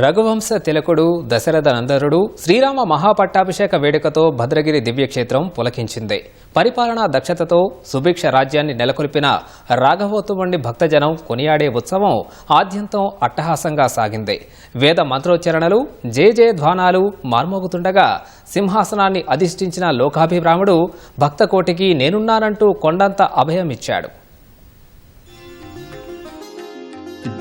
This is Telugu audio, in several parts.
రఘువంశ తిలకుడు దశరథ నందరుడు శ్రీరామ మహాపట్టాభిషేక వేడుకతో భద్రగిరి దివ్యక్షేత్రం పులకించింది. పరిపాలనా దక్షతతో సుభిక్ష రాజ్యాన్ని నెలకొల్పిన రాఘవోత్తుమండి భక్తజనం కొనియాడే ఉత్సవం ఆద్యంతం అట్టహాసంగా సాగింది. వేద మంత్రోచ్చరణలు జే జే ధ్వానాలు మార్మోగుతుండగా సింహాసనాన్ని అధిష్ఠించిన లోకాభిరాముడు భక్తకోటికి నేనున్నానంటూ కొండంత అభయమిచ్చాడు.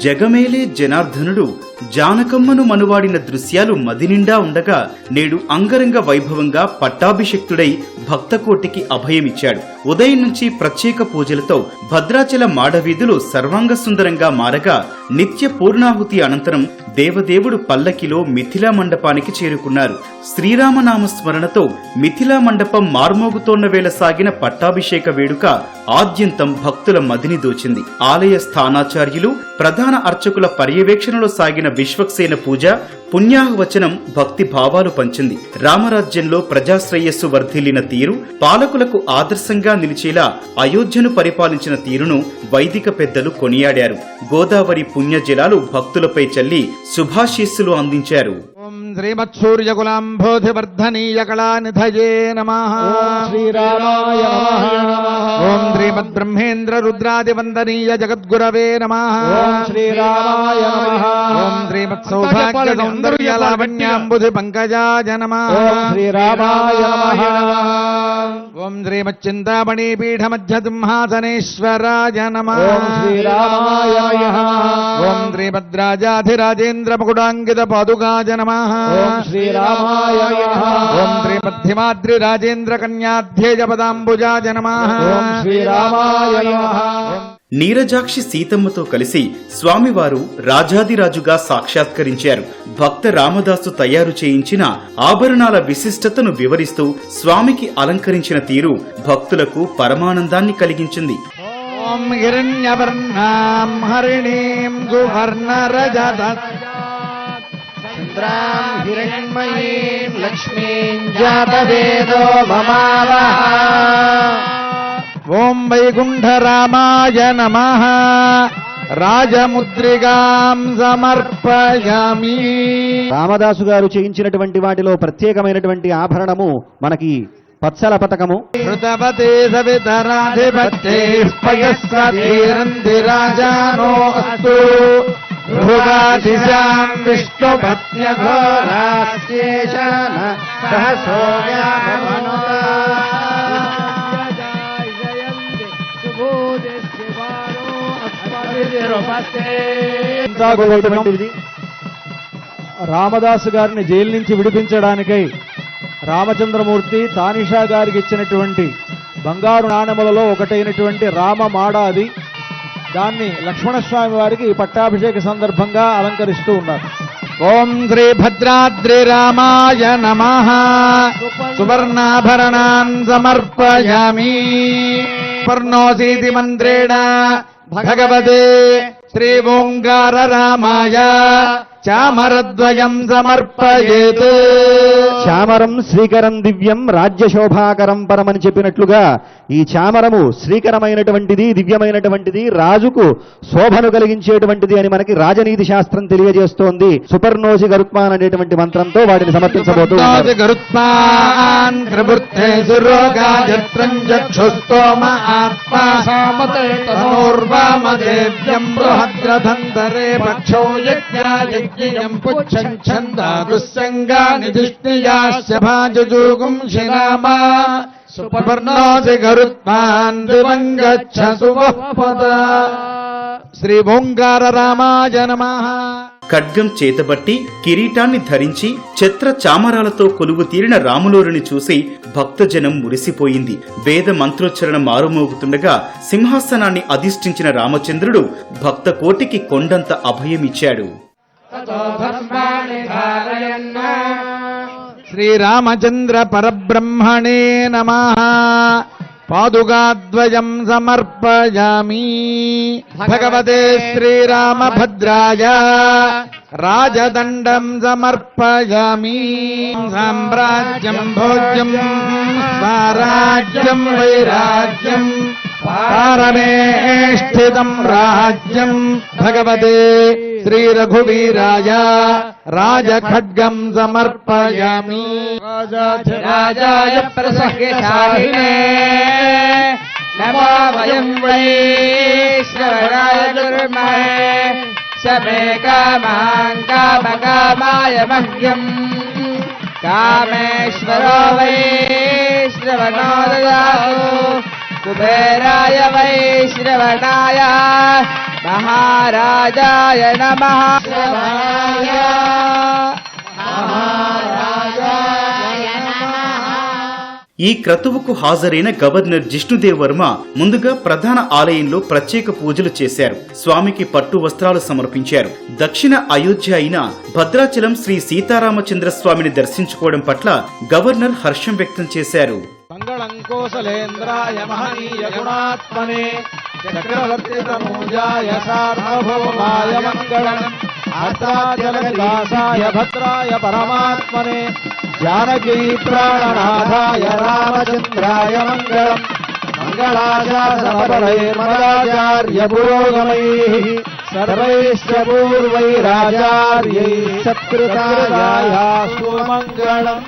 జగమేలే జనార్దనుడు జానకమ్మను మనువాడిన దృశ్యాలు మదినిండా ఉండగా నేడు అంగరంగ వైభవంగా పట్టాభిషక్తుడై భక్తకోటికి అభయమిచ్చాడు. ఉదయం నుంచి ప్రత్యేక పూజలతో భద్రాచల మాడవీధులు సర్వాంగ సుందరంగా మారగా నిత్య పూర్ణాహుతి అనంతరం దేవదేవుడు పల్లకిలో మిథిలా మండపానికి చేరుకున్నారు. శ్రీరామనామ స్మరణతో మిథిలా మండపం మార్మోగుతోన్న వేళ సాగిన పట్టాభిషేక వేడుక ఆద్యంతం భక్తుల మదిని దోచింది. ఆలయ స్థానాచార్యులు ప్రధాన అర్చకుల పర్యవేక్షణలో సాగిన విశ్వక్సేన పూజ పుణ్యాహవచనం భక్తి భావాలు పంచింది. రామరాజ్యంలో ప్రజాశ్రేయస్సు వర్ధిల్లిన తీరు పాలకులకు ఆదర్శంగా నిలిచేలా అయోధ్యను పరిపాలించిన తీరును వైదిక పెద్దలు కొనియాడారు. గోదావరి పుణ్య జలాలు భక్తులపై చల్లి శుభాశీస్సులు అందించారు. ఓం శ్రీమత్సూర్యకులాంబోధివర్ధనీయ కళానిధయే నమ శ్రీరామాయ నమః. ఓం శ్రీమద్బ్రహ్మేంద్ర రుద్రాదివందనీయ జగద్గురవే నమ శ్రీరామాయ. ఓం శ్రీమత్సౌభాగ్య సౌందర్య లావణ్యాంబుధి పంకజాయ నమ శ్రీరామాయ. ఓం శ్రీమచ్చింతామణి పీఠ మధ్య సింహాసనేశ్వరాయ నమ ఓం శ్రీరామాయ. ఓం శ్రీభద్రాజాధిరాజేంద్ర ముకుడాంకిత పాదుకాయ నమ ఓం శ్రీరామాయ. ఓం శ్రీమధ్యమాద్రి రాజేంద్ర కన్యాధ్యేయ పదాంబుజాయ నమ ఓం శ్రీరామాయ నమః. నీరజాక్షి సీతమ్మతో కలిసి స్వామివారు రాజాదిరాజుగా సాక్షాత్కరించారు. భక్త రామదాసు తయారు చేయించిన ఆభరణాల విశిష్టతను వివరిస్తూ స్వామికి అలంకరించిన తీరు భక్తులకు పరమానందాన్ని కలిగించింది. లక్ష్మీ జాతవేదో వైకుంఠరామాయ నమ. రాజముద్రిగాం సమర్పయామి. రామదాసు గారు చేయించినటువంటి వాటిలో ప్రత్యేకమైనటువంటి ఆభరణము మనకి పత్సల పథకము హృతపతే రామదాసు గారిని జైలు నుంచి విడిపించడానికై రామచంద్రమూర్తి తానిషా గారికి ఇచ్చినటువంటి బంగారు నాణెములలో ఒకటైనటువంటి రామ మాడ అది. దాన్ని లక్ష్మణస్వామి వారికి పట్టాభిషేక సందర్భంగా అలంకరిస్తూ ఉన్నారు. ఓం శ్రీ భద్రాద్రి రామాయ నమ. సువర్ణాభరణాన్ సమర్పయామి. పర్ణోసీతి మంత్రేణ భగవతే శ్రీ ఓంకార రామాయ చామరద్వయం సమర్పయేత్ చామరం శ్రీకరం దివ్యం రాజ్యశోభాకరం పరమని చెప్పినట్లుగా ఈ చామరము శ్రీకరమైనటువంటిది దివ్యమైనటువంటిది రాజుకు శోభను కలిగించేటువంటిది అని మనకి రాజనీతి శాస్త్రం తెలియజేస్తోంది సుపర్ణోసి గరుత్మాన్ అనేటువంటి మంత్రంతో వాటిని సమర్పించబోతూ ఉన్నారు. గరుత్మాన్ త్రివృత్తే సురోగాయత్రం చక్షుస్తోమ ఆత్మా సామతేర్వామదేవ్యం పక్షో యజ్ఞాయజ్ఞయం పుచ్చం ఛందాదుస్సంగా నిధిష్ణియాస్య భాజుజూగుం శినామా సుపర్ణోసి గరుత్మాన్ దివంగచ్చ సువఃపద శ్రీ ఓంకార రామాయ నమః. ఖడ్గం చేతబట్టి కిరీటాన్ని ధరించి ఛత్ర చామరాలతో కొలువు తీరిన రాములోరుని చూసి భక్తజనం మురిసిపోయింది. వేద మంత్రోచ్చరణ మారుమోగుతుండగా సింహాసనాన్ని అధిష్ఠించిన రామచంద్రుడు భక్త కోటికి కొండంత అభయమిచ్చాడు. శ్రీరామచంద్ర పరబ్రహ్మణే నమ. పాదుగాద్వయం సమర్పయామి భగవతే శ్రీరామభద్రాయ రాజదండం సమర్పయామి సామ్రాజ్యం భోజ్యం స్వరాజ్యం వైరాజ్యం पारमे राज्य भगवते श्रीरघुवीराय राजखड्गम् राज खड्गम समर्पयामी राजा वयम् शमे मह्यम् कामेश्वरो वै श्रवणो కుబేరాయ వై శ్రవణాయ మహారాజాయ నమః. శ్రవణాయ ఈ క్రతువుకు హాజరైన గవర్నర్ జిష్ణుదేవ్ వర్మ ముందుగా ప్రధాన ఆలయంలో ప్రత్యేక పూజలు చేశారు. స్వామికి పట్టు వస్త్రాలు సమర్పించారు. దక్షిణ అయోధ్య అయిన భద్రాచలం శ్రీ సీతారామచంద్ర స్వామిని దర్శించుకోవడం పట్ల గవర్నర్ హర్షం వ్యక్తం చేశారు. కోసలేంద్రాయ మహనీయ గుణాత్మనే చక్రవర్తితనూజాయ సార్వభౌమాయ మంగళం ఆత్రాచలనివాసాయ భద్రాయ పరమాత్మనే జానకీ ప్రాణనాథాయ రామచంద్రాయ మంగళం మంగళాచార్య పురోగమై సర్వైశ్చ పూర్వైరాచార్యై సత్కృతాయ సుమంగళం